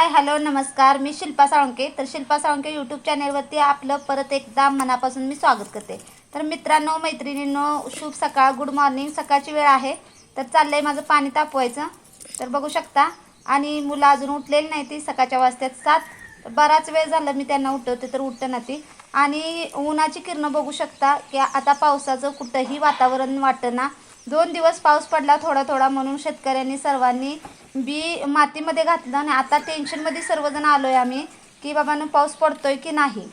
Hi hello नमस्कार. मी शिल्पा साळुंके. तर Shilpa Salunke YouTube चॅनेलवरती आपलं परत एकदा मनापासून मी स्वागत करते. तर मित्रांनो मैत्रिणींनो शुभ सकाळ गुड मॉर्निंग सकाळची वेळ आहे. तर चाललं आहे माझं पाणी तापवायचं. तर बघू शकता. आणि मुलं अजून उठलेली नाही ती सकाळच्या वाजत्यात सात. तर बराच वेळ झाला मी त्यांना उठवते तर उठतं ना ती. आणि उन्हाची किरणं बघू शकता की आता पावसाचं कुठंही वातावरण वाटतं ना. दोन दिवस पाऊस पडला थोडा थोडा म्हणून शेतकऱ्यांनी सर्वांनी बी मातीमध्ये घातलं आणि आता टेन्शनमध्ये सर्वजण आलोय आम्ही की बाबांनो पाऊस पडतोय की नाही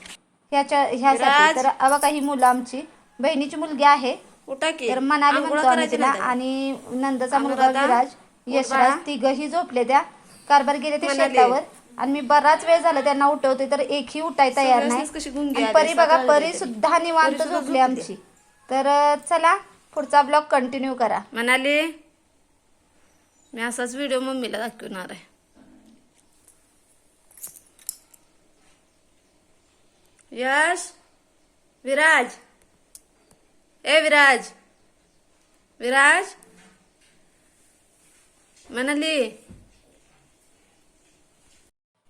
ह्याच्या ह्यासाठी. तर अबा काही मुलं आमची बहिणीची मुलगी आहे तर मनाली म्हणतो आम्ही तिला? आणि नंदचा मुलगा विराज यशराज. तिघही झोपले त्या कारभार गेले ते मनाली. शेतावर आणि मी बराच वेळ झाला त्यांना उठवते तर एकही उठाय तयार नाही परी बघा परी. सुद्धा निवांत झोपली. आमची तर चला पुढचा ब्लॉग कंटिन्यू करा म्हणाले मी असाच व्हिडिओ मम्मीला दाखवणार आहे. यश विराज. ए विराज. विराज? म्हणाली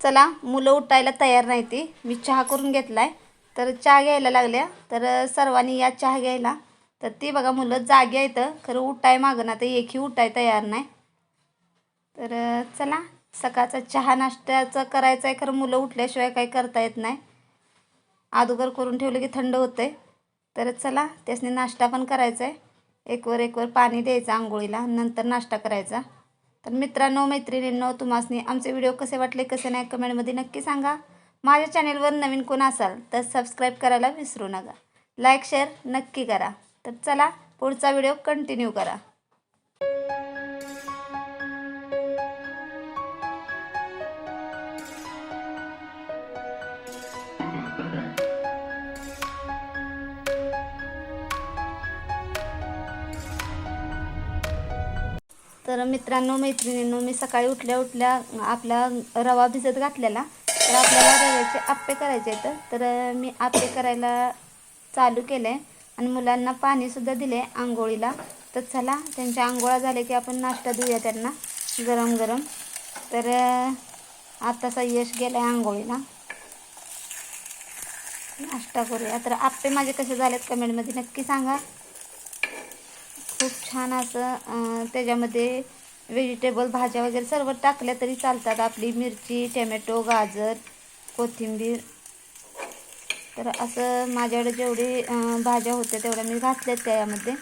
चला मुलं उठायला तयार नाही ती मी चहा करून घेतलाय. तर चहा घ्यायला लागल्या. तर सर्वांनी या चहा घ्यायला. तर ती बघा मुलं जागी आहेत. खरं उठाय मागं ना तर एकही उठाय तयार नाही. तर चला. सकाळचा चहा नाश्त्याचं करायचं आहे खरं मुलं उठल्याशिवाय काही करता येत नाही. अगोदर करून ठेवलं की थंड होतंय. तर चला. त्यासनी नाश्ता पण करायचा आहे एकवर एकवर पाणी द्यायचं आंघोळीला. नंतर नाश्ता करायचा. तर मित्रांनो मैत्रिणींनो तुम्हासनी आमचे व्हिडिओ कसे वाटले कसे नाही कमेंटमध्ये नक्की सांगा. माझ्या चॅनेलवर नवीन कोण असाल तर सबस्क्राईब करायला विसरू नका. लाईक शेअर नक्की करा. तर चला. पुढचा व्हिडिओ कंटिन्यू करा. तर मित्रांनो मैत्रिणींनो मी सकाळी उठल्या उठल्या आपला रवा भिजत घातलेला. तर आपल्याला रव्याचे आप्पे करायचे आहेत. तर मी आप्पे करायला चालू केले आणि मुलांना पाणीसुद्धा दिले आंघोळीला. तर चला त्यांच्या आंघोळा झाले की आपण नाश्ता देऊया त्यांना गरम गरम. तर आत्ताचा यश गेला आहे आंघोळीला. नाश्ता करूया. तर आप्पे माझे कसे झालेत कमेंटमध्ये नक्की सांगा. खूप छान असं त्याच्यामध्ये व्हेजिटेबल भाज्या वगैरे सर्व टाकल्या तरी चालतात. आपली मिरची टोमॅटो गाजर कोथिंबीर. तर असं माझ्याकडे जेवढी भाज्या होत्या तेवढ्या मी घातल्या त्यामध्ये.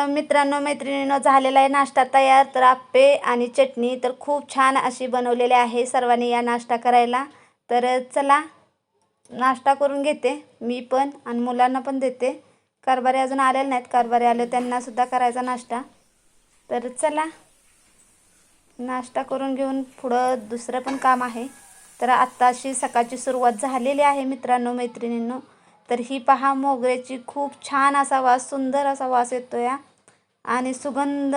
तर मित्रांनो मैत्रिणीनं झालेला आहे नाश्ता तयार. तर आप्पे आणि चटणी तर खूप छान अशी बनवलेली आहे सर्वांनी या नाश्ता करायला. तर चला नाश्ता करून घेते मी पण आणि मुलांना पण देते. कारभारी अजून आलेले नाहीत. कारभारी आले त्यांनासुद्धा करायचा नाश्ता. तर चला नाश्ता करून घेऊन पुढं दुसरं पण काम आहे. तर आत्ताशी सकाळची सुरुवात झालेली आहे मित्रांनो मैत्रिणींनो. तर ही पहा मोगऱ्याची खूप छान असा वास सुंदर असा वास येतो या आणि सुगंध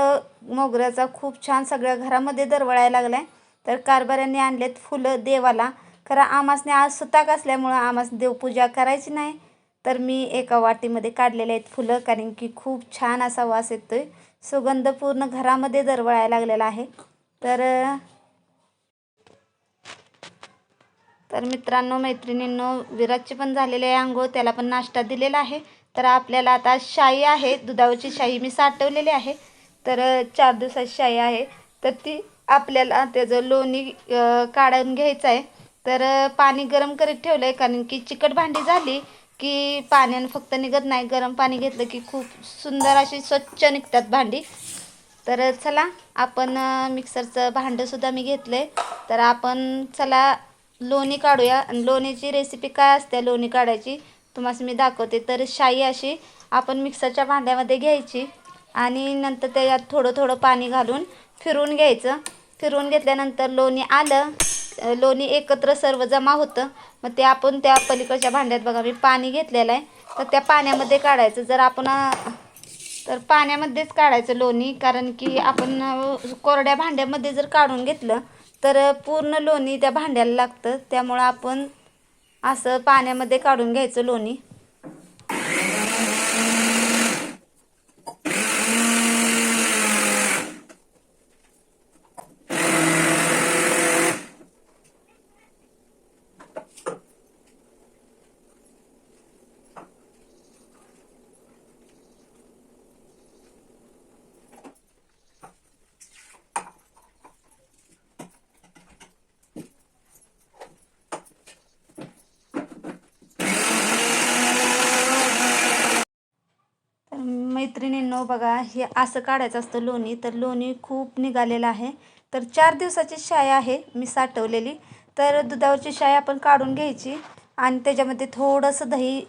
मोगऱ्याचा खूप छान सगळ्या घरामध्ये दरवळायला लागला आहे तर कारभाऱ्यांनी आणलेत फुलं देवाला. खरं आमासने आज सुताक असल्यामुळं आमास देवपूजा करायची नाही. तर मी एका वाटीमध्ये काढलेले आहेत फुलं कारण की खूप छान असा वास येतो आहे सुगंध पूर्ण घरामध्ये दरवळायला लागलेला आहे. तर तर मित्रांनो मैत्रिणींनो विराजची पण झालेली आहे आंघोळ त्याला पण नाश्ता दिलेला आहे. तर आपल्याला आता शाई आहे दुधावरची शाई मी साठवलेली आहे. तर चार दिवसाची शाई आहे. तर ती आपल्याला त्याचं लोणी काढून घ्यायचं आहे. तर पाणी गरम करीत ठेवलं आहे कारण की चिकट भांडी झाली की पाण्यानं फक्त निघत नाही. गरम पाणी घेतलं की खूप सुंदर अशी स्वच्छ निघतात भांडी. तर चला आपण मिक्सरचं भांडंसुद्धा मी घेतलं आहे तर आपण चला लोणी काढूया. आणि लोणीची रेसिपी काय असते? लोणी काढायची. तुम्हाला मी दाखवते. तर शाई अशी आपण मिक्सरच्या भांड्यामध्ये घ्यायची आणि नंतर त्याच्यात थोडं थोडं पाणी घालून फिरवून घ्यायचं. फिरवून घेतल्यानंतर लोणी आलं लोणी एकत्र सर्व जमा होतं. मग ते आपण त्या पलीकडच्या भांड्यात बघा मी पाणी घेतलेलं आहे. तर त्या पाण्यामध्ये काढायचं. जर आपण तर पाण्यामध्येच काढायचं लोणी कारण की आपण कोरड्या भांड्यामध्ये जर काढून घेतलं तर पूर्ण लोणी त्या भांड्याला लागतं. त्यामुळं आपण असं पाण्यामध्ये काढून घ्यायचं लोणी तर मैत्रिणींनो बघा हे असं काढायचं असतं लोणी. तर लोणी खूप निघालेलं आहे. तर चार दिवसाची शाई आहे मी साठवलेली. तर दुधावरची शाई आपण काढून घ्यायची आणि त्याच्यामध्ये थोडंसं दही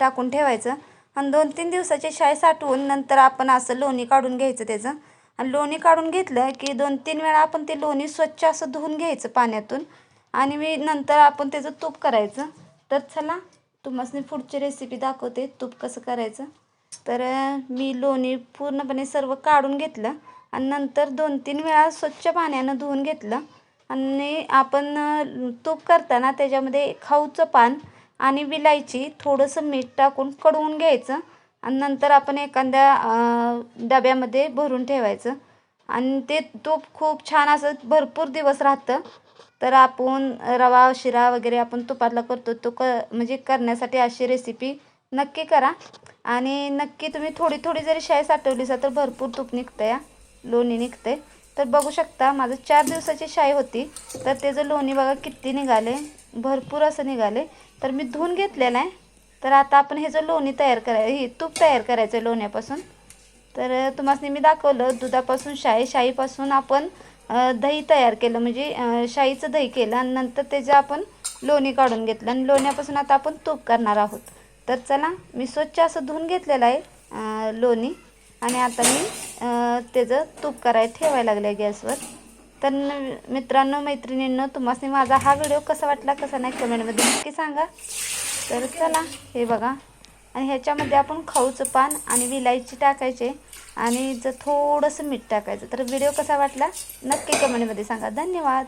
टाकून ठेवायचं. आणि दोन तीन दिवसाची शाय साठवून नंतर आपण असं लोणी काढून घ्यायचं त्याचं. आणि लोणी काढून घेतलं की दोन तीन वेळा आपण ते लोणी स्वच्छ असं धुवून घ्यायचं पाण्यातून. आणि मी नंतर आपण त्याचं तूप करायचं. तर चला तुम्हाला पुढची रेसिपी दाखवते. तूप कसं करायचं? तर मी लोणी पूर्णपणे सर्व काढून घेतलं आणि नंतर दोन तीन वेळा स्वच्छ पाण्यानं धुवून घेतलं. आणि आपण तूप करताना त्याच्यामध्ये खाऊचं पान आणि विलायची थोडंसं मीठ टाकून कडवून घ्यायचं आणि नंतर आपण एखाद्या डब्यामध्ये भरून ठेवायचं. आणि ते तूप खूप छान असं भरपूर दिवस राहतं. तर आपण रवा शिरा वगैरे आपण तुपातला करतो तो क म्हणजे करण्यासाठी अशी रेसिपी नक्की करा. आणि नक्की तुम्ही थोडी थोडी जरी शाई साठवली तर भरपूर तूप निघतं या लोणी निघते तर बघू शकता माझं चार दिवसाची शाई होती. तर त्याचं लोणी बघा किती निघाले भरपूर असं निघाले. तर मी धुवून घेतलेलं आहे. तर आता आपण हे ह्याचं लोणी तयार कराय ही तूप तयार करायचं आहे लोण्यापासून. तर तुम्हाला मी दाखवलं दुधापासून शाई शाईपासून आपण दही तयार केलं. म्हणजे शाईचं दही केलं आणि नंतर त्याचं आपण लोणी काढून घेतलं. आणि लोण्यापासून आता आपण तूप करणार आहोत. तर चला मी स्वच्छ असं धुवून घेतलेलं आहे लोणी. आणि आता मी त्याचं तूप करायला ठेवायला लागलं आहे गॅसवर. तर मित्रांनो मैत्रिणींनो तुम्हाला माझा हा व्हिडिओ कसा वाटला कसा नाही कमेंटमध्ये नक्की सांगा. तर चला हे बघा. आणि ह्याच्यामध्ये आपण खाऊचं पान आणि विलायची टाकायचे आणि जर थोडंसं मीठ टाकायचं. तर व्हिडिओ कसा वाटला नक्की कमेंटमध्ये सांगा. धन्यवाद.